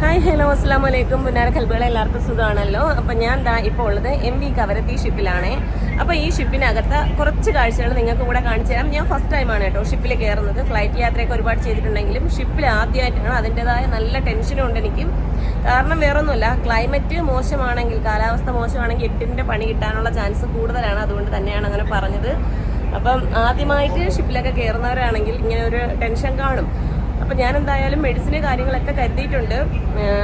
Hi hello അസ്സാം വലൈക്കും പുന്നാര കൽബുകൾ എല്ലാവർക്കും സുഖമാണല്ലോ. അപ്പം ഞാൻ ദാ ഇപ്പോൾ ഉള്ളത് എം വി കവരത്തി ഷിപ്പിലാണേ. അപ്പോൾ ഈ ഷിപ്പിനകത്ത് കുറച്ച് കാഴ്ചകൾ നിങ്ങൾക്ക് കൂടെ കാണിച്ചു തരാം. ഞാൻ ഫസ്റ്റ് ടൈമാണ് കേട്ടോ ഷിപ്പിൽ കയറുന്നത്. ഫ്ലൈറ്റ് യാത്രയൊക്കെ ഒരുപാട് ചെയ്തിട്ടുണ്ടെങ്കിലും ഷിപ്പിൽ ആദ്യമായിട്ടാണ് അതിന്റെതായ നല്ല ടെൻഷനും ഉണ്ട് എനിക്കും. കാരണം വേറൊന്നുമില്ല ക്ലൈമറ്റ് മോശമാണെങ്കിൽ കാലാവസ്ഥ മോശമാണെങ്കിൽ എട്ടിന്റെ പണി കിട്ടാനുള്ള ചാൻസ് കൂടുതലാണ്. അതുകൊണ്ട് തന്നെയാണ് അങ്ങനെ പറഞ്ഞത്. അപ്പം ആദ്യമായിട്ട് ഷിപ്പിലൊക്കെ കയറുന്നവരാണെങ്കിൽ ഇങ്ങനെ ഒരു ടെൻഷൻ കാണും. അപ്പം ഞാൻ എന്തായാലും മെഡിസിന് കാര്യങ്ങളൊക്കെ കരുതിയിട്ടുണ്ട്.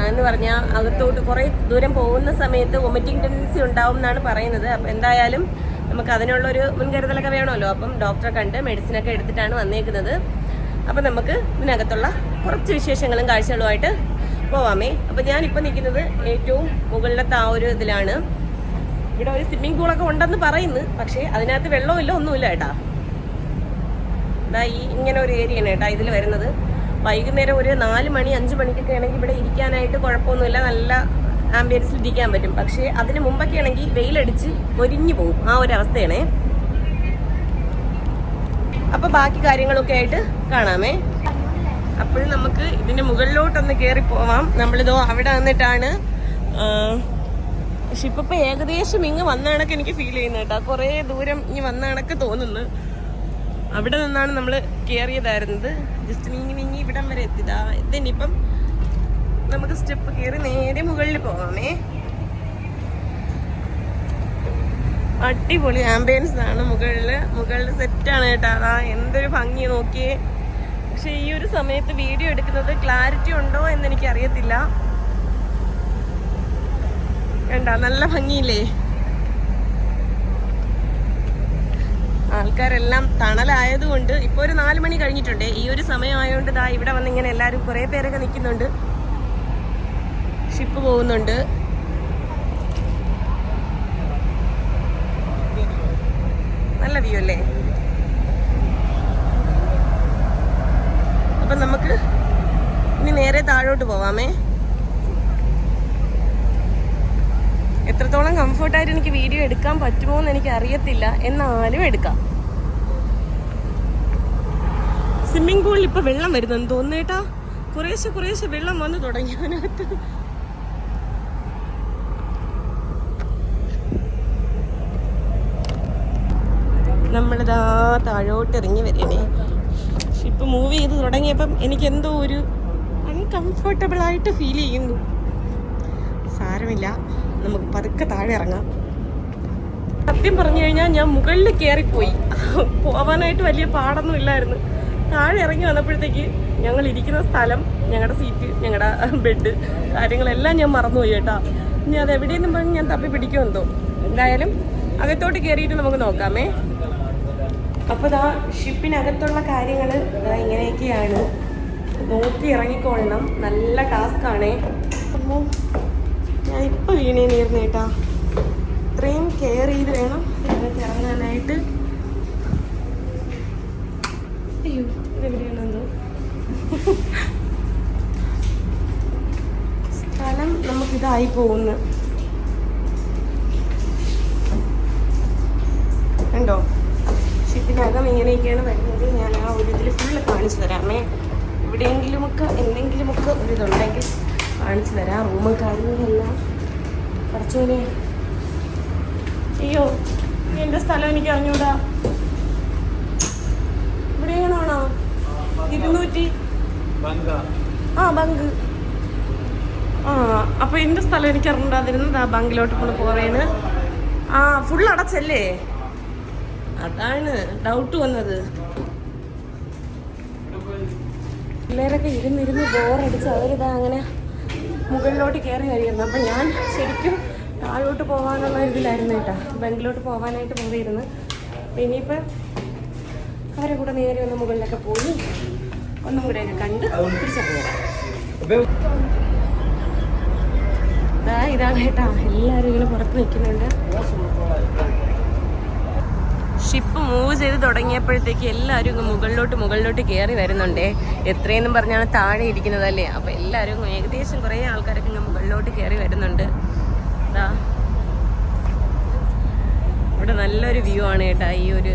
എന്ന് പറഞ്ഞാൽ അകത്തോട്ട് കുറേ ദൂരം പോകുന്ന സമയത്ത് വൊമിറ്റിംഗ് ടെൻഡൻസി ഉണ്ടാവും എന്നാണ് പറയുന്നത്. അപ്പം എന്തായാലും നമുക്ക് അതിനുള്ളൊരു മുൻകരുതലൊക്കെ വേണമല്ലോ. അപ്പം ഡോക്ടറെ കണ്ട് മെഡിസിനൊക്കെ എടുത്തിട്ടാണ് വന്നേക്കുന്നത്. അപ്പം നമുക്ക് ഇതിനകത്തുള്ള കുറച്ച് വിശേഷങ്ങളും കാഴ്ചകളുമായിട്ട് പോവാമേ. അപ്പം ഞാനിപ്പോൾ നിൽക്കുന്നത് ഏറ്റവും മുകളിലത്തെ ആ ഒരു ഇതിലാണ്. ഇവിടെ ഒരു സ്വിമ്മിംഗ് പൂളൊക്കെ ഉണ്ടെന്ന് പറയുന്നു. പക്ഷേ അതിനകത്ത് വെള്ളമില്ല ഒന്നുമില്ല ഇതാ ഈ ഇങ്ങനെ ഒരു ഏരിയയാണ് കേട്ടാ ഇതിൽ വരുന്നത്. വൈകുന്നേരം ഒരു നാല് മണി അഞ്ച് മണിക്കൊക്കെ ആണെങ്കിൽ ഇവിടെ ഇരിക്കാനായിട്ട് കുഴപ്പമൊന്നുമില്ല. നല്ല ആംബിയൻസിൽ ഇരിക്കാൻ പറ്റും. പക്ഷേ അതിന് മുമ്പൊക്കെ ആണെങ്കിൽ വെയിലടിച്ച് ഒരിഞ്ഞു പോകും. ആ ഒരു അവസ്ഥയാണേ. അപ്പോൾ ബാക്കി കാര്യങ്ങളൊക്കെ ആയിട്ട് കാണാമേ. അപ്പോൾ നമുക്ക് ഇതിന്റെ മുകളിലോട്ടൊന്ന് കയറി പോവാം. നമ്മളിതോ അവിടെ വന്നിട്ടാണ് പക്ഷെ ഇപ്പൊ ഏകദേശം ഇങ്ങ് വന്ന കണക്ക് എനിക്ക് ഫീൽ ചെയ്യുന്നത് കേട്ടോ. കുറേ ദൂരം ഇനി വന്ന കണക്ക് തോന്നുന്നു. അവിടെ നിന്നാണ് നമ്മൾ കയറിയതായിരുന്നത് ജസ്റ്റ് നീങ്ങി നീങ്ങി ഇവിടം വരെ എത്തിയതാ ഇതിനിപ്പം നമുക്ക് സ്റ്റെപ്പ് കയറി നേരെ മുകളിൽ പോകാമേ അടിപൊളി ആംബിയൻസ് ആണ്. മുകളിൽ മുകളിൽ സെറ്റാണ് കേട്ടോ. അതാ എന്തൊരു ഭംഗി നോക്കിയേ. പക്ഷെ ഈ ഒരു സമയത്ത് വീഡിയോ എടുക്കുന്നത് ക്ലാരിറ്റി ഉണ്ടോ എന്ന് എനിക്ക് അറിയത്തില്ല കണ്ട നല്ല ഭംഗിയില്ലേ? ആൾക്കാരെല്ലാം തണലായതുകൊണ്ട് ഇപ്പൊ ഒരു നാല് മണി കഴിഞ്ഞിട്ടുണ്ട്. ഈ ഒരു സമയമായതുകൊണ്ട് ദാ ഇവിടെ വന്ന് ഇങ്ങനെ എല്ലാവരും കുറെ പേരൊക്കെ നിൽക്കുന്നുണ്ട്. ഷിപ്പ് പോകുന്നുണ്ട്. നല്ല വ്യൂ അല്ലേ? അപ്പൊ നമുക്ക് ഇനി നേരെ താഴോട്ട് പോവാമേ. എത്രത്തോളം കംഫർട്ടായിട്ട് എനിക്ക് വീഡിയോ എടുക്കാൻ പറ്റുമോ എന്ന് എനിക്ക് അറിയത്തില്ല എന്നാലും എടുക്കാം. സ്വിമ്മിംഗ് പൂളിൽ ഇപ്പൊ വെള്ളം വരുന്നെന്ന് തോന്നേട്ടാ കുറേശ്ശെ കുറേശ്ശെ വെള്ളം വന്നു തുടങ്ങി അതിനകത്ത്. നമ്മളിതാ താഴോട്ട് ഇറങ്ങി വരണേ ഇപ്പൊ മൂവ് ചെയ്ത് തുടങ്ങിയപ്പം എനിക്ക് എന്തോ ഒരു അൺകംഫർട്ടബിൾ ആയിട്ട് ഫീൽ ചെയ്യുന്നു. സാരമില്ല. നമുക്ക് പതുക്കെ താഴെ ഇറങ്ങാം. സത്യം പറഞ്ഞു കഴിഞ്ഞാൽ ഞാൻ മുകളിൽ കയറിപ്പോയി പോവാനായിട്ട് വലിയ പാടൊന്നും ഇല്ലായിരുന്നു. താഴെ ഇറങ്ങി വന്നപ്പോഴത്തേക്ക് ഞങ്ങൾ ഇരിക്കുന്ന സ്ഥലം ഞങ്ങളുടെ സീറ്റ് ഞങ്ങളുടെ ബെഡ് കാര്യങ്ങളെല്ലാം ഞാൻ മറന്നുപോയി കേട്ടോ. ഇനി അത് എവിടെയെന്നും പറഞ്ഞ് ഞാൻ തപ്പി പിടിക്കുമെന്തോ എന്തായാലും അകത്തോട്ട് കയറിയിട്ട് നമുക്ക് നോക്കാമേ. അപ്പോൾ ഇതാ ഷിപ്പിനകത്തുള്ള കാര്യങ്ങൾ ഇങ്ങനെയൊക്കെയാണ്. നോക്കി ഇറങ്ങിക്കൊള്ളണം. നല്ല ടാസ്ക് ആണേ. അപ്പോൾ ഞാൻ ഇപ്പൊ വീണേ നേരുന്നേട്ടാ ഇത്രയും കെയർ ചെയ്ത് വേണം ഇറങ്ങാനായിട്ട് അയ്യോ സ്ഥലം നമുക്കിതായി പോകുന്നു. കണ്ടോ? ഷിപ്പിനകം ഇങ്ങനെയൊക്കെയാണ് വരുന്നത്. ഞാൻ ആ ഒരു ഇതിൽ ഫുള്ള് കാണിച്ചു തരാമേ. എവിടെയെങ്കിലുമൊക്കെ എന്തെങ്കിലുമൊക്കെ ഒരു ഇതുണ്ടെങ്കിൽ കാണിച്ചു തരാം. റൂമും കാര്യങ്ങളെല്ലാം. കുറച്ചുകൂടി അയ്യോ എന്റെ സ്ഥലം എനിക്ക് അറിഞ്ഞൂടാ. ഇവിടെ എങ്ങനെയാണോ ഇരുന്നൂറ്റി ആ ബങ്ക്. ആ അപ്പൊ എന്റെ സ്ഥലം എനിക്ക് അറിഞ്ഞൂടാതിരുന്നത് ആ ബങ്കിലോട്ട് കൊണ്ട് പോവേണ് ആ ഫുൾ അടച്ചല്ലേ? അതാണ് ഡൗട്ട് വന്നത്. പിള്ളേരൊക്കെ ഇരുന്നിരുന്ന് ബോറടിച്ച് അവരിതാ അങ്ങനെ മുകളിലോട്ട് കയറി കഴിയുന്നു അപ്പം ഞാൻ ശരിക്കും താഴോട്ട് പോകാനുള്ള ഇതിലായിരുന്നു കേട്ടോ. ബാങ്കിലോട്ട് പോകാനായിട്ട് പോയിരുന്നു അപ്പം ഇനിയിപ്പം അവരെ കൂടെ നേരെ ഒന്ന് മുകളിലൊക്കെ പോയി എല്ലാവരും ഇങ്ങനെ പുറത്ത് ഷിപ്പ് മൂവ് ചെയ്ത് തുടങ്ങിയപ്പോഴത്തേക്ക് എല്ലാവരും മുകളിലോട്ട് മുകളിലോട്ട് കയറി വരുന്നുണ്ടേ. എത്രയെന്നും പറഞ്ഞാണ് താഴെ ഇരിക്കുന്നതല്ലേ? അപ്പൊ എല്ലാവരും ഏകദേശം കുറേ ആൾക്കാരൊക്കെ ഇങ്ങ് മുകളിലോട്ട് കയറി വരുന്നുണ്ട്. ഇവിടെ നല്ലൊരു വ്യൂ ആണ് കേട്ടാ ഈ ഒരു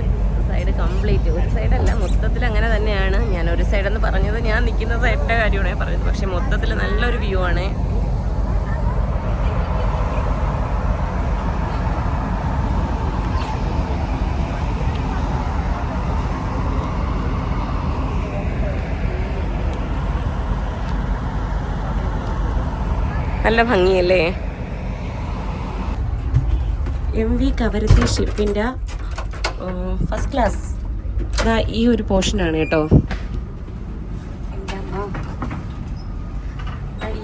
സൈഡ് കംപ്ലീറ്റ് ഒരു സൈഡല്ല മൊത്തത്തിൽ അങ്ങനെ തന്നെയാണ്. ഞാൻ ഒരു സൈഡെന്ന് പറഞ്ഞത് ഞാൻ നിൽക്കുന്ന സൈഡിന്റെ കാര്യമാണ് പറഞ്ഞത്. പക്ഷേ മൊത്തത്തിൽ നല്ലൊരു വ്യൂ ആണ്. നല്ല ഭംഗിയല്ലേ? എം വി കവരത്തി ഷിപ്പിന്റെ ഫസ്റ്റ് ക്ലാസ് ഇതാ ഈ ഒരു പോർഷനാണ് കേട്ടോ.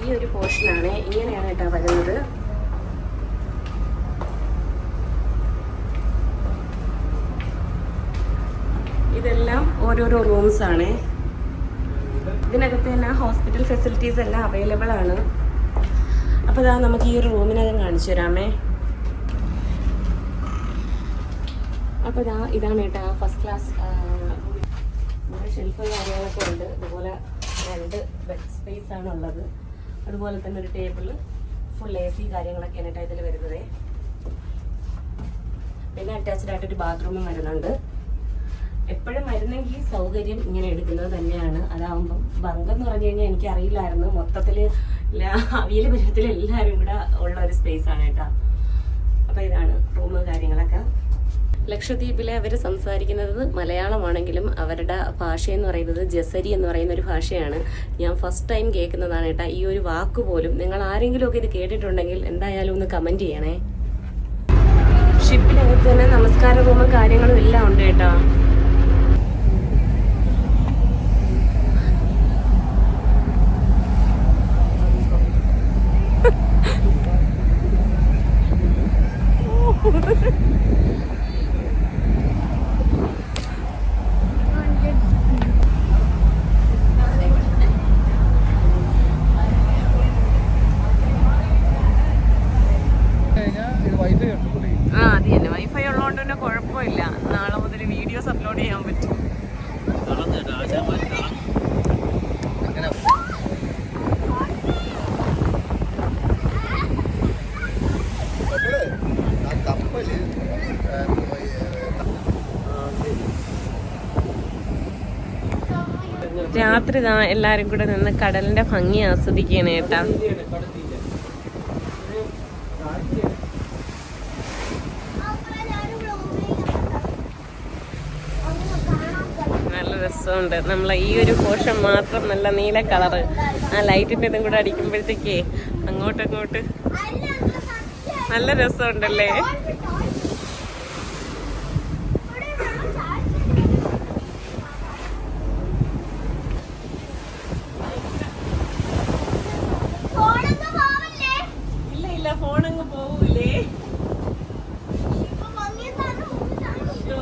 ഈ ഒരു പോർഷനാണ് ഇങ്ങനെയാണ് കേട്ടോ വരുന്നത്. ഇതെല്ലാം ഓരോരോ റൂംസ് ആണ്. ഇതിനകത്ത് തന്നെ ഹോസ്പിറ്റൽ ഫെസിലിറ്റീസ് എല്ലാം അവൈലബിൾ ആണ്. അപ്പോൾ ഇതാ നമുക്ക് ഈ ഒരു റൂമിനകം കാണിച്ചു തരാമേ. അപ്പോൾ ഇതാ ഇതാണ് കേട്ടോ ഫസ്റ്റ് ക്ലാസ് ഷെൽഫ് കാര്യങ്ങളൊക്കെ ഉണ്ട്. അതുപോലെ രണ്ട് ബെഡ് സ്പേസ് ആണ് ഉള്ളത്. അതുപോലെ തന്നെ ഒരു ടേബിൾ ഫുൾ എ സി കാര്യങ്ങളൊക്കെയാണ് കേട്ടോ ഇതിൽ വരുന്നത്. പിന്നെ അറ്റാച്ച്ഡ് ആയിട്ടൊരു ബാത്റൂമും വരുന്നുണ്ട്. എപ്പോഴും വരുന്നെങ്കിൽ സൗകര്യം ഇങ്ങനെ എടുക്കുന്നത് തന്നെയാണ്. അതാവുമ്പം ബങ്ക് എന്ന് പറഞ്ഞു കഴിഞ്ഞാൽ എനിക്ക് അറിയില്ലായിരുന്നു. മൊത്തത്തിൽ അവിയൽ പരുവത്തിൽ എല്ലാവരും കൂടെ ഉള്ള ഒരു സ്പേസ് ആണ് കേട്ടോ. അപ്പോൾ ഇതാണ് റൂമ് കാര്യങ്ങളൊക്കെ. ലക്ഷദ്വീപിലെ അവർ സംസാരിക്കുന്നത് മലയാളമാണെങ്കിലും അവരുടെ ഭാഷ എന്ന് പറയുന്നത് ജസരി എന്ന് പറയുന്ന ഒരു ഭാഷയാണ്. ഞാൻ ഫസ്റ്റ് ടൈം കേൾക്കുന്നതാണ് കേട്ടോ. ഈ ഒരു വാക്ക് പോലും നിങ്ങൾ ആരെങ്കിലും ഒക്കെ ഇത് കേട്ടിട്ടുണ്ടെങ്കിൽ എന്തായാലും ഒന്ന് കമന്റ് ചെയ്യണേ. ഷിപ്പിനകത്ത് തന്നെ നമസ്കാര റൂമും കാര്യങ്ങളും എല്ലാം ഉണ്ട് കേട്ടോ ഇത് വൈഫൈ ഉണ്ട് കൂടി ആ അത് തന്നെ വൈഫൈ ഉള്ളതുകൊണ്ട് തന്നെ കുഴപ്പമില്ല നാളെ മുതൽ വീഡിയോസ് അപ്ലോഡ് ചെയ്യാൻ പറ്റും അങ്ങനെ കപ്പൽ ആ കപ്പൽ രാത്രി ഇതാ എല്ലാരും കൂടെ നിന്ന് കടലിന്റെ ഭംഗി ആസ്വദിക്കണേ കേട്ടാ നല്ല രസമുണ്ട്. നമ്മളെ ഈ ഒരു കോശം മാത്രം നല്ല നീല കളറ്. ആ ലൈറ്റിന്റെ ഇതും കൂടെ അടിക്കുമ്പോഴത്തേക്കേ അങ്ങോട്ട് അങ്ങോട്ട്. നല്ല രസമുണ്ടല്ലേ ഫോണൊന്നും പോവല്ലേ ഇല്ല ഇല്ല ഫോൺ അങ്ങ് പോവൂലേ ഇപ്പൊ മങ്ങിയതാണ് അയ്യോ,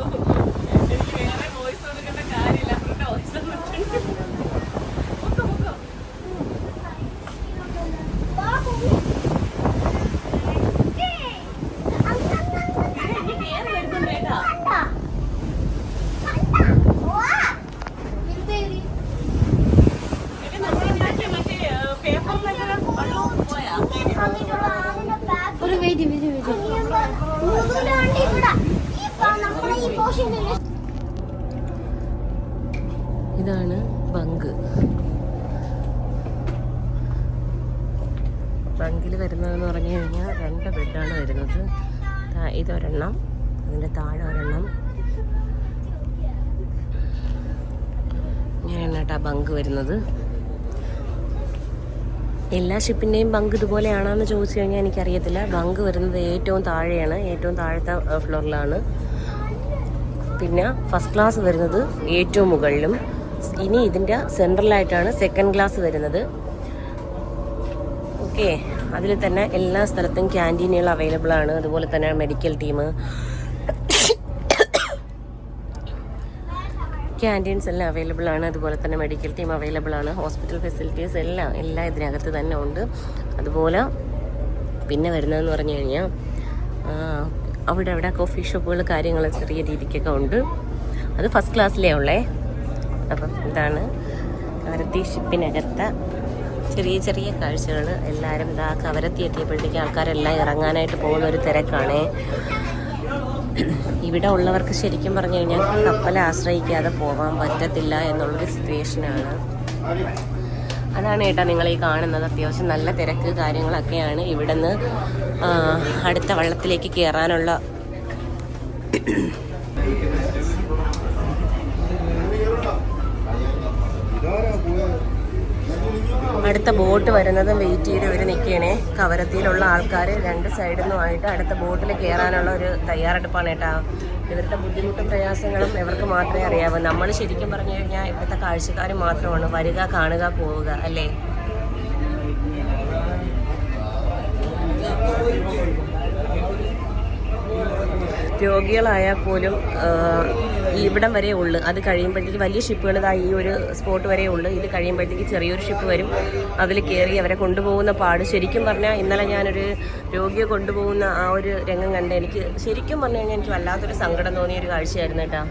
എനിക്ക് വേറെ വോയിസ് കൊടുക്കേണ്ട കാര്യമില്ല അവരുടെ വോയിസ് വരുന്നുണ്ട് കേട്ടാ ഇത് നമ്മളുണ്ടാക്കിയ മറ്റേ പേപ്പറിലൊക്കെ വെള്ളം പോയാ ഒരു വെയിറ്റ് വെയിറ്റ് വെയിറ്റ് ഇതാണ് ബങ്ക്. ബങ്കിൽ വരുന്നതെന്ന് പറഞ്ഞു കഴിഞ്ഞാൽ രണ്ട് ബെഡാണ് വരുന്നത്. ഇതൊരെണ്ണം. അതിന്റെ താഴെ ഒരെണ്ണം. ഇങ്ങനെയാണ് കേട്ടോ ബങ്ക് വരുന്നത്. എല്ലാ ഷിപ്പിന്റെയും ബങ്ക് ഇതുപോലെയാണോ എന്ന് ചോദിച്ചു കഴിഞ്ഞാൽ എനിക്കറിയത്തില്ല. ബങ്ക് വരുന്നത് ഏറ്റവും താഴെയാണ്. ഏറ്റവും താഴത്തെ ഫ്ലോറിലാണ്. പിന്നെ ഫസ്റ്റ് ക്ലാസ് വരുന്നത് ഏറ്റവും മുകളിലും. ഇനി ഇതിന്റെ സെൻട്രലായിട്ടാണ് സെക്കൻഡ് ക്ലാസ് വരുന്നത്. ഓക്കെ അതിൽ തന്നെ എല്ലാ സ്ഥലത്തും ക്യാന്റീനുകൾ അവൈലബിൾ ആണ്. അതുപോലെ തന്നെ മെഡിക്കൽ ടീം ക്യാന്റീൻസ് എല്ലാം അവൈലബിൾ ആണ്. അതുപോലെ തന്നെ മെഡിക്കൽ ടീം അവൈലബിൾ ആണ്. ഹോസ്പിറ്റൽ ഫെസിലിറ്റീസ് എല്ലാം എല്ലാം ഇതിനകത്ത് തന്നെ ഉണ്ട്. അതുപോലെ പിന്നെ വരുന്നതെന്ന് പറഞ്ഞു കഴിഞ്ഞാൽ അവിടെ അവിടെ കോഫി ഷോപ്പുകൾ കാര്യങ്ങൾ ചെറിയ രീതിക്കൊക്കെ ഉണ്ട്. അത് ഫസ്റ്റ് ക്ലാസ്സിലേ ഉള്ളേ. അപ്പം ഇതാണ് കവരത്തി ഷിപ്പിനകത്ത ചെറിയ ചെറിയ കാഴ്ചകൾ എല്ലാവരും ഇതാ കവരത്തി എത്തിയപ്പോഴത്തേക്ക് ആൾക്കാരെല്ലാം ഇറങ്ങാനായിട്ട് പോകുന്ന ഒരു തിരക്കാണേ. ഇവിടെ ഉള്ളവർക്ക് ശരിക്കും പറഞ്ഞു കഴിഞ്ഞാൽ കപ്പലെ ആശ്രയിക്കാതെ പോകാൻ പറ്റത്തില്ല എന്നുള്ളൊരു സിറ്റുവേഷനാണ് അതാണ് ഏട്ടാ നിങ്ങൾ ഈ കാണുന്നത്. അത്യാവശ്യം നല്ല തിരക്ക് കാര്യങ്ങളൊക്കെയാണ് ഇവിടെ നിന്ന് അടുത്ത വള്ളത്തിലേക്ക് കയറാനുള്ള അടുത്ത ബോട്ട് വരുന്നതും വെയിറ്റ് ചെയ്ത് ഇവർ നിൽക്കണേ കവരത്തിയിലുള്ള ആൾക്കാർ രണ്ട് സൈഡിൽ നിന്നുമായിട്ട് അടുത്ത ബോട്ടിൽ കയറാനുള്ള ഒരു തയ്യാറെടുപ്പാണ് കേട്ടോ. ഇവരുടെ ബുദ്ധിമുട്ടും പ്രയാസങ്ങളും ഇവർക്ക് മാത്രമേ അറിയാവൂ. നമ്മൾ ശരിക്കും പറഞ്ഞു കഴിഞ്ഞാൽ ഇവിടുത്തെ കാഴ്ചക്കാർ മാത്രമാണ് വരിക കാണുക പോവുക അല്ലേ? രോഗികളായാൽ പോലും ഇവിടം വരെ ഉള്ളു. അത് കഴിയുമ്പോഴത്തേക്ക് വലിയ ഷിപ്പുകൾ ഇതാ ഈ ഒരു സ്പോട്ട് വരെ ഉള്ളു. ഇത് കഴിയുമ്പോഴത്തേക്ക് ചെറിയൊരു ഷിപ്പ് വരും. അതിൽ കയറി അവരെ കൊണ്ടുപോകുന്ന പാട് ശരിക്കും പറഞ്ഞാൽ ഇന്നലെ ഞാനൊരു രോഗിയെ കൊണ്ടുപോകുന്ന ആ ഒരു രംഗം കണ്ട് എനിക്ക് ശരിക്കും പറഞ്ഞു കഴിഞ്ഞാൽ എനിക്ക് വല്ലാത്തൊരു സങ്കടം തോന്നിയ ഒരു കാഴ്ചയായിരുന്നു കേട്ടോ.